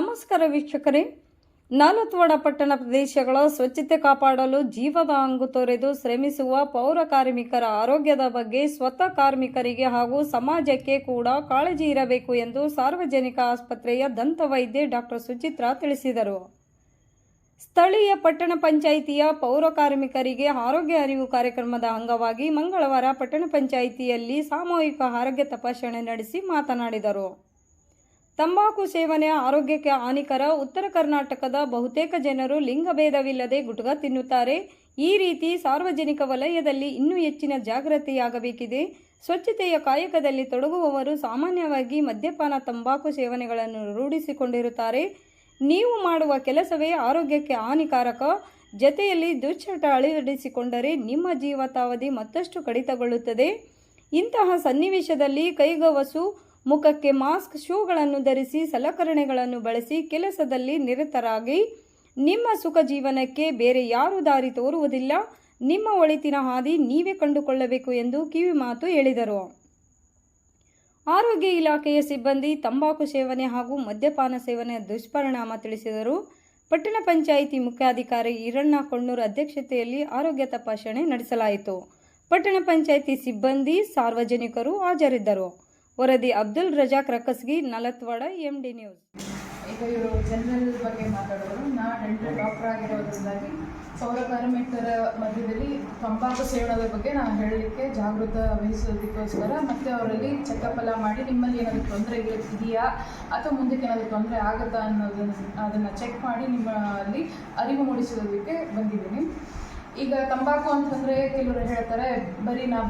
ನಮಸ್ಕಾರ ವೀಕ್ಷಕರೇ. ನಾಲತ್ವಾಡ ಪಟ್ಟಣ ಪ್ರದೇಶಗಳ ಸ್ವಚ್ಛತೆ ಕಾಪಾಡಲು ಜೀವದ ಅಂಗು ತೊರೆದು ಶ್ರಮಿಸುವ ಪೌರ ಕಾರ್ಮಿಕರ ಆರೋಗ್ಯದ ಬಗ್ಗೆ ಸ್ವತಃ ಕಾರ್ಮಿಕರಿಗೆ ಹಾಗೂ ಸಮಾಜಕ್ಕೆ ಕೂಡ ಕಾಳಜಿ ಇರಬೇಕು ಎಂದು ಸಾರ್ವಜನಿಕ ಆಸ್ಪತ್ರೆಯ ದಂತ ವೈದ್ಯೆ ಡಾಕ್ಟರ್ ಸುಚಿತ್ರಾ ತಿಳಿಸಿದರು. ಸ್ಥಳೀಯ ಪಟ್ಟಣ ಪಂಚಾಯಿತಿಯ ಪೌರ ಕಾರ್ಮಿಕರಿಗೆ ಆರೋಗ್ಯ ಅರಿವು ಕಾರ್ಯಕ್ರಮದ ಅಂಗವಾಗಿ ಮಂಗಳವಾರ ಪಟ್ಟಣ ಪಂಚಾಯಿತಿಯಲ್ಲಿ ಸಾಮೂಹಿಕ ಆರೋಗ್ಯ ತಪಾಸಣೆ ನಡೆಸಿ ಮಾತನಾಡಿದರು. ತಂಬಾಕು ಸೇವನೆ ಆರೋಗ್ಯಕ್ಕೆ ಹಾನಿಕರ ಉತ್ತರ ಕರ್ನಾಟಕದ ಬಹುತೇಕ ಜನರು ಲಿಂಗಭೇದವಿಲ್ಲದೆ ಗುಟ್ಕಾ ತಿನ್ನುತ್ತಾರೆ. ಈ ರೀತಿ ಸಾರ್ವಜನಿಕ ವಲಯದಲ್ಲಿ ಇನ್ನೂ ಹೆಚ್ಚಿನ ಜಾಗೃತಿಯಾಗಬೇಕಿದೆ. ಸ್ವಚ್ಛತೆಯ ಕಾಯಕದಲ್ಲಿ ತೊಡಗುವವರು ಸಾಮಾನ್ಯವಾಗಿ ಮದ್ಯಪಾನ ತಂಬಾಕು ಸೇವನೆಗಳನ್ನು ರೂಢಿಸಿಕೊಂಡಿರುತ್ತಾರೆ. ನೀವು ಮಾಡುವ ಕೆಲಸವೇ ಆರೋಗ್ಯಕ್ಕೆ ಹಾನಿಕಾರಕ. ಜತೆಯಲ್ಲಿ ದುಶ್ಚಟ ಅಳವಡಿಸಿಕೊಂಡರೆ ನಿಮ್ಮ ಜೀವಿತಾವಧಿ ಮತ್ತಷ್ಟು ಕಡಿತಗೊಳ್ಳುತ್ತದೆ. ಇಂತಹ ಸನ್ನಿವೇಶದಲ್ಲಿ ಕೈಗವಸು ಮುಖಕ್ಕೆ ಮಾಸ್ಕ್, ಶೂಗಳನ್ನು ಧರಿಸಿ, ಸಲಕರಣೆಗಳನ್ನು ಬಳಸಿ, ಕೆಲಸದಲ್ಲಿ ನಿರತರಾಗಿ. ನಿಮ್ಮ ಸುಖ ಜೀವನಕ್ಕೆ ಬೇರೆ ಯಾರು ದಾರಿ ತೋರುವುದಿಲ್ಲ. ನಿಮ್ಮ ಒಳಿತಿನ ಹಾದಿ ನೀವೇ ಕಂಡುಕೊಳ್ಳಬೇಕು ಎಂದು ಕಿವಿಮಾತು ಹೇಳಿದರು. ಆರೋಗ್ಯ ಇಲಾಖೆಯ ಸಿಬ್ಬಂದಿ ತಂಬಾಕು ಸೇವನೆ ಹಾಗೂ ಮದ್ಯಪಾನ ಸೇವನೆಯ ದುಷ್ಪರಿಣಾಮ ತಿಳಿಸಿದರು. ಪಟ್ಟಣ ಪಂಚಾಯಿತಿ ಮುಖ್ಯಾಧಿಕಾರಿ ಈರಣ್ಣ ಕೊಣ್ಣೂರು ಅಧ್ಯಕ್ಷತೆಯಲ್ಲಿ ಆರೋಗ್ಯ ತಪಾಸಣೆ ನಡೆಸಲಾಯಿತು. ಪಟ್ಟಣ ಪಂಚಾಯಿತಿ ಸಿಬ್ಬಂದಿ ಸಾರ್ವಜನಿಕರು ಹಾಜರಿದ್ದರು. ವರದಿ ಅಬ್ದುಲ್ ರಜಾಕ್ ರಕಸ್ಗಿ, ನಲತ್ವಾಡ ಎಂಡಿ ನ್ಯೂಸ್ ಈಗ ಇವರು ಜನರಲ್ ಬಗ್ಗೆ ಮಾತಾಡೋರು. ನಾ ಡೆಂಟಲ್ ಡಾಕ್ಟರ್ ಆಗಿರೋದ್ರಿಂದಾಗಿ ಸೌರ ಕಾರ್ಮಿಕರ ಮಧ್ಯದಲ್ಲಿ ತಂಬಾಕು ಸೇವನದ ಬಗ್ಗೆ ನಾನು ಹೇಳಲಿಕ್ಕೆ ಜಾಗೃತ ವಹಿಸೋದಕ್ಕೋಸ್ಕರ ಮತ್ತು ಅವರಲ್ಲಿ ಚೆಕಪ್ ಎಲ್ಲ ಮಾಡಿ ನಿಮ್ಮಲ್ಲಿ ಏನಾದರೂ ತೊಂದರೆ ಇದೆಯಾ? ಅಥವಾ ಮುಂದಕ್ಕೆ ಏನಾದರೂ ತೊಂದರೆ ಆಗುತ್ತಾ ಅನ್ನೋದನ್ನು ಅದನ್ನು ಚೆಕ್ ಮಾಡಿ ನಿಮ್ಮಲ್ಲಿ ಅರಿವು ಮೂಡಿಸೋದಕ್ಕೆ ಬಂದಿದ್ದೀನಿ. ಈಗ ತಂಬಾಕು ಅಂತಂದರೆ ಕೆಲವರು ಹೇಳ್ತಾರೆ, ಬರೀ ನಾ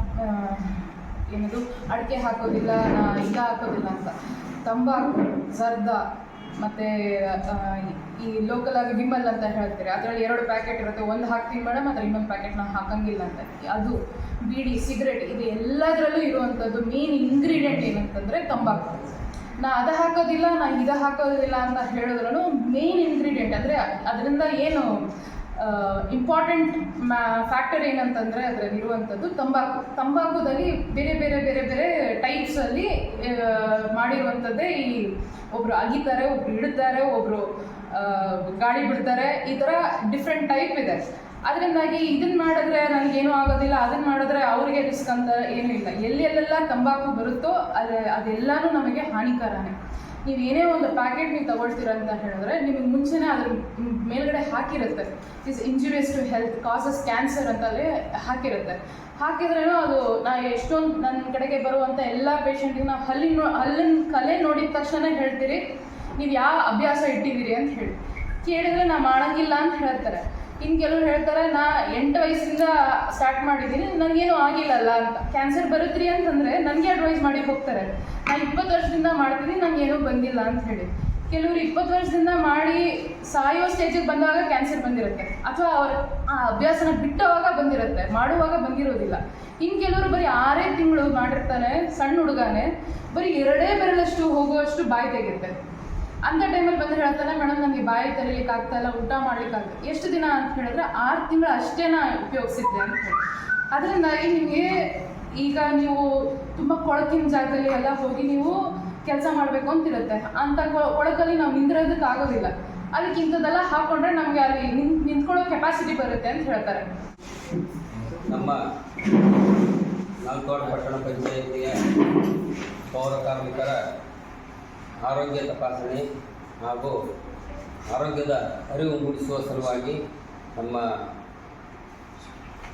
ಏನದು? ಅಡಿಕೆ ಹಾಕೋದಿಲ್ಲ ಇಲ್ಲ ಹಾಕೋದಿಲ್ಲ ಅಂತ. ತಂಬಾಕು ಸರ್ದ ಮತ್ತು ಈ ಲೋಕಲ್ ಆಗಿ ವಿಮಲ್ ಅಂತ ಹೇಳ್ತಾರೆ. ಅದರಲ್ಲಿ ಎರಡು ಪ್ಯಾಕೆಟ್ ಇರುತ್ತೆ. ಒಂದು ಹಾಕ್ತೀನಿ ಮೇಡಮ್ ಅದ್ರ ಇನ್ನೊಂದು ಪ್ಯಾಕೆಟ್ ನಾನು ಹಾಕಂಗಿಲ್ಲ ಅಂತ. ಅದು ಬೀಡಿ ಸಿಗರೆಟ್ ಇದು ಎಲ್ಲದರಲ್ಲೂ ಇರುವಂಥದ್ದು ಮೇನ್ ಇಂಗ್ರೀಡಿಯೆಂಟ್ ಏನಂತಂದರೆ ತಂಬಾಕು. ನಾ ಅದು ಹಾಕೋದಿಲ್ಲ, ನಾ ಇದು ಹಾಕೋದಿಲ್ಲ ಅಂತ ಹೇಳಿದ್ರು ಮೇನ್ ಇಂಗ್ರೀಡಿಯೆಂಟ್ ಅಂದರೆ ಅದರಿಂದ ಏನು ಇಂಪಾರ್ಟೆಂಟ್ ಫ್ಯಾಕ್ಟರ್ ಏನಂತಂದರೆ ಅದರಲ್ಲಿ ಇರುವಂಥದ್ದು ತಂಬಾಕು. ತಂಬಾಕುದಲ್ಲಿ ಬೇರೆ ಬೇರೆ ಬೇರೆ ಬೇರೆ ಟೈಪ್ಸಲ್ಲಿ ಮಾಡಿರುವಂಥದ್ದೇ ಈ ಒಬ್ಬರು ಅಗಿತಾರೆ, ಒಬ್ರು ಇಡ್ತಾರೆ ಒಬ್ಬರು ಗಾಳಿ ಬಿಡ್ತಾರೆ. ಈ ಥರ ಡಿಫ್ರೆಂಟ್ ಟೈಪ್ ಇದೆ. ಅದರಿಂದಾಗಿ ಇದನ್ನ ಮಾಡಿದ್ರೆ ನನಗೇನು ಆಗೋದಿಲ್ಲ ಅದನ್ನ ಮಾಡಿದ್ರೆ ಅವ್ರಿಗೆ ರಿಸ್ಕ್ ಅಂತ ಏನೂ ಇಲ್ಲ ಎಲ್ಲೆಲ್ಲೆಲ್ಲ ತಂಬಾಕು ಬರುತ್ತೋ ಅದು, ಅದೆಲ್ಲನೂ ನಮಗೆ ಹಾನಿಕರನೇ. ನೀವು ಏನೇ ಒಂದು ಪ್ಯಾಕೆಟ್ ನೀವು ತಗೊಳ್ತೀರ ಅಂತ ಹೇಳಿದ್ರೆ ನಿಮಗೆ ಮುಂಚೆನೇ ಅದ್ರ ಮೇಲ್ಗಡೆ ಹಾಕಿರುತ್ತೆ. Is injurious to health causes cancer ಅಂತಲೇ ಹಾಕಿರುತ್ತೆ. ಹಾಕಿದ್ರೇನೋ ಅದು ನಾ ಎಷ್ಟೊಂದು ನನ್ನ ಕಡೆಗೆ ಬರುವಂಥ ಎಲ್ಲ ಪೇಷಂಟಿಗೆ ನಾವು ಹಲ್ಲಿ ನೋ ಹಲ್ಲಿನ ಕಲೆ ನೋಡಿದ ತಕ್ಷಣ ಹೇಳ್ತೀರಿ, ನೀವು ಯಾವ ಅಭ್ಯಾಸ ಇಟ್ಟಿದ್ದೀರಿ ಅಂತ ಹೇಳಿ. ಕೇಳಿದ್ರೆ ನಾ ಮಾಡಂಗಿಲ್ಲ ಅಂತ ಹೇಳ್ತಾರೆ. ಇನ್ನು ಕೆಲವ್ರು ಹೇಳ್ತಾರೆ, ನಾ ಎಂಟು ವಯಸ್ಸಿಂದ ಸ್ಟಾರ್ಟ್ ಮಾಡಿದ್ದೀನಿ ನನಗೇನು ಆಗಿಲ್ಲಲ್ಲ ಅಂತ. ಕ್ಯಾನ್ಸರ್ ಬರುತ್ತೀರಿ ಅಂತಂದರೆ ನನಗೆ ಅಡ್ವೈಸ್ ಮಾಡಿ ಹೋಗ್ತಾರೆ. ನಾ ಇಪ್ಪತ್ತು ವರ್ಷದಿಂದ ಮಾಡ್ತೀನಿ ನನಗೇನೂ ಬಂದಿಲ್ಲ ಅಂತ ಹೇಳಿ. ಕೆಲವರು ಇಪ್ಪತ್ತು ವರ್ಷದಿಂದ ಮಾಡಿ ಸಾಯೋ ಸ್ಟೇಜಿಗೆ ಬಂದಾಗ ಕ್ಯಾನ್ಸರ್ ಬಂದಿರುತ್ತೆ. ಅಥವಾ ಅವ್ರ ಆ ಅಭ್ಯಾಸನ ಬಿಟ್ಟವಾಗ ಬಂದಿರುತ್ತೆ. ಮಾಡುವಾಗ ಬಂದಿರೋದಿಲ್ಲ. ಇನ್ನು ಕೆಲವರು ಬರೀ ಆರೇ ತಿಂಗಳು ಮಾಡಿರ್ತಾನೆ, ಸಣ್ಣ ಹುಡುಗಾನೆ, ಬರೀ ಎರಡೇ ಬೆರಳಷ್ಟು ಹೋಗುವಷ್ಟು ಬಾಯಿ ತೆಗೆಯುತ್ತೆ. ಅಂಥ ಟೈಮಲ್ಲಿ ಬಂದು ಹೇಳ್ತಾನೆ ಮೇಡಮ್ ನನಗೆ ಬಾಯಿ ತೆರೀಲಿಕ್ಕೆ ಆಗ್ತಾ ಇಲ್ಲ, ಊಟ ಮಾಡ್ಲಿಕ್ಕೆ ಆಗ್ತಾ ಎಷ್ಟು ದಿನ ಅಂತ ಹೇಳಿದ್ರೆ ಆರು ತಿಂಗಳು ಅಷ್ಟೇ ನಾ ಉಪಯೋಗಿಸಿದ್ದೆ ಅಂತ ಹೇಳಿ. ಅದರಿಂದಾಗಿ ನಿಮಗೆ ಈಗ ನೀವು ತುಂಬ ಕೊಳಕಿನ ಜಾಗದಲ್ಲಿ ಎಲ್ಲ ಹೋಗಿ ನೀವು ಕೆಲಸ ಮಾಡಬೇಕು ಅಂತಿರುತ್ತೆ ಅಂತ ಕೊಳಕಲ್ಲಿ ನಾವು ನಿಂದಿರೋದಕ್ಕೆ ಆಗೋದಿಲ್ಲ. ಅದಕ್ಕೆ ಇಂಥದ್ದೆಲ್ಲ ಹಾಕೊಂಡ್ರೆ ನಮಗೆ ಅಲ್ಲಿ ನಿಂತ್ ನಿಂತ್ಕೊಳ್ಳೋ ಕೆಪಾಸಿಟಿ ಬರುತ್ತೆ ಅಂತ ಹೇಳ್ತಾರೆ. ನಮ್ಮ ನಾಲ್ಕೋಡ್ ಪಟ್ಟಣ ಪಂಚಾಯಿತಿಯ ಪೌರ ಕಾರ್ಮಿಕರ ಆರೋಗ್ಯ ತಪಾಸಣೆ ಹಾಗೂ ಆರೋಗ್ಯದ ಅರಿವು ಮೂಡಿಸುವ ಸಲುವಾಗಿ ನಮ್ಮ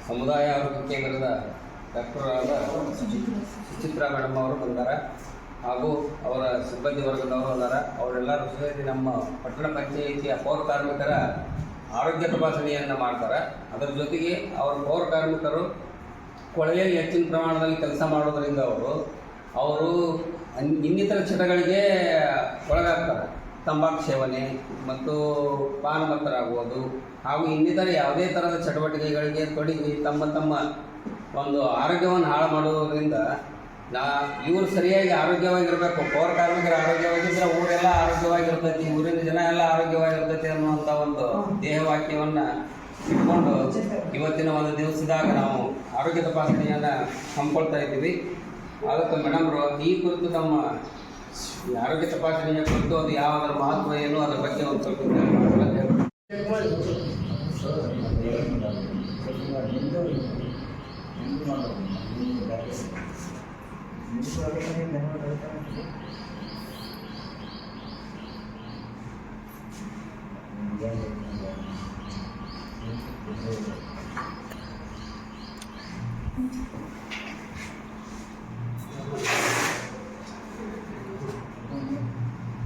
ಸಮುದಾಯ ಆರೋಗ್ಯ ಕೇಂದ್ರದ ಡಾಕ್ಟರಾದ ಸುಚಿತ್ರಾ ಮೇಡಮ್ ಅವರು ಬಂದಾರ ಹಾಗೂ ಅವರ ಸಿಬ್ಬಂದಿ ವರ್ಗದವರು ಬಂದಾರ. ಅವರೆಲ್ಲರೂ ಸೇರಿ ನಮ್ಮ ಪಟ್ಟಣ ಪಂಚಾಯಿತಿಯ ಪೌರ ಕಾರ್ಮಿಕರ ಆರೋಗ್ಯ ತಪಾಸಣೆಯನ್ನು ಮಾಡ್ತಾರೆ. ಅದರ ಜೊತೆಗೆ ಅವರ ಪೌರ ಕಾರ್ಮಿಕರು ಕೊಳೆಯಲ್ಲಿ ಹೆಚ್ಚಿನ ಪ್ರಮಾಣದಲ್ಲಿ ಕೆಲಸ ಮಾಡೋದರಿಂದ ಅವರು ಅವರು ಇನ್ನಿತರ ಚಟಗಳಿಗೆ ಒಳಗಾಗ್ತಾರೆ. ತಂಬಾಕು ಸೇವನೆ ಮತ್ತು ಪಾನಮತ್ತರಾಗುವುದು ಹಾಗೂ ಇನ್ನಿತರ ಯಾವುದೇ ಥರದ ಚಟುವಟಿಕೆಗಳಿಗೆ ತೊಡಗಿ ತಮ್ಮ ತಮ್ಮ ಒಂದು ಆರೋಗ್ಯವನ್ನು ಹಾಳು ಮಾಡುವುದರಿಂದ ನಾ, ಇವರು ಸರಿಯಾಗಿ ಆರೋಗ್ಯವಾಗಿರಬೇಕು. ಪೌರ ಕಾರ್ಮಿಕರು ಆರೋಗ್ಯವಾಗಿದ್ದರೆ ಊರೆಲ್ಲ ಆರೋಗ್ಯವಾಗಿರ್ತೈತಿ, ಊರಿನ ಜನ ಎಲ್ಲ ಆರೋಗ್ಯವಾಗಿರ್ತೈತಿ ಅನ್ನುವಂಥ ಒಂದು ದೇಹವಾಕ್ಯವನ್ನು ಇಟ್ಕೊಂಡು ಇವತ್ತಿನ ಒಂದು ದಿವಸದಾಗ ನಾವು ಆರೋಗ್ಯ ತಪಾಸಣೆಯನ್ನು ಹಮ್ಮಿಕೊಳ್ತಾ ಇದ್ದೀವಿ. ಅದಕ್ಕೆ ಮೇಡಮ್ರು ಈ ಕುರಿತು ತಮ್ಮ ಆರೋಗ್ಯ ತಪಾಸಣೆಯ ಕುರಿತು ಅದು ಯಾವುದರ ಮಹತ್ವ ಏನು, ಅದರ ಬಗ್ಗೆ ಒಂದು ಸ್ವಲ್ಪ ಹೇಳ್ಬೇಕು.